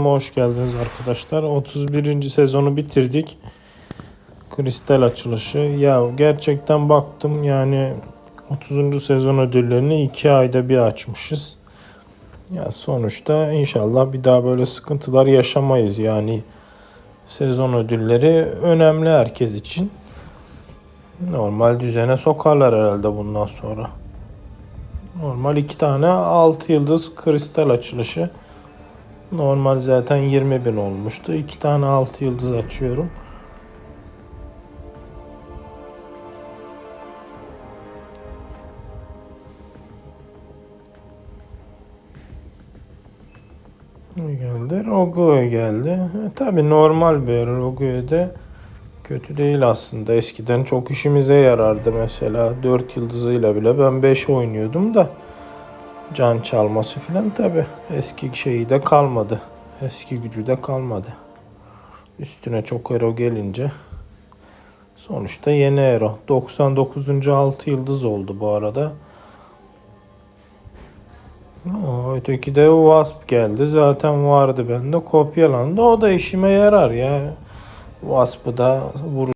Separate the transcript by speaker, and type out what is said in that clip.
Speaker 1: kanalıma hoş geldiniz arkadaşlar. 31. sezonu bitirdik. Kristal açılışı. Ya gerçekten baktım yani 30. sezon ödüllerini 2 ayda bir açmışız. Ya sonuçta inşallah bir daha böyle sıkıntılar yaşamayız yani. Sezon ödülleri önemli herkes için. Normal düzene sokarlar herhalde bundan sonra. Normal iki tane 6 yıldız kristal açılışı. Normal zaten 20 bin olmuştu. İki tane 6 yıldız açıyorum. Ne geldi? Rogue geldi. E, Tabi normal bir Rogue de kötü değil aslında. Eskiden çok işimize yarardı mesela. 4 yıldızıyla bile ben 5 oynuyordum da can çalması filan tabi eski şeyi de kalmadı. Eski gücü de kalmadı. Üstüne çok hero gelince sonuçta yeni hero. 99. 6 yıldız oldu bu arada. O öteki de Wasp geldi. Zaten vardı bende. Kopyalandı. O da işime yarar ya. Wasp'ı da vur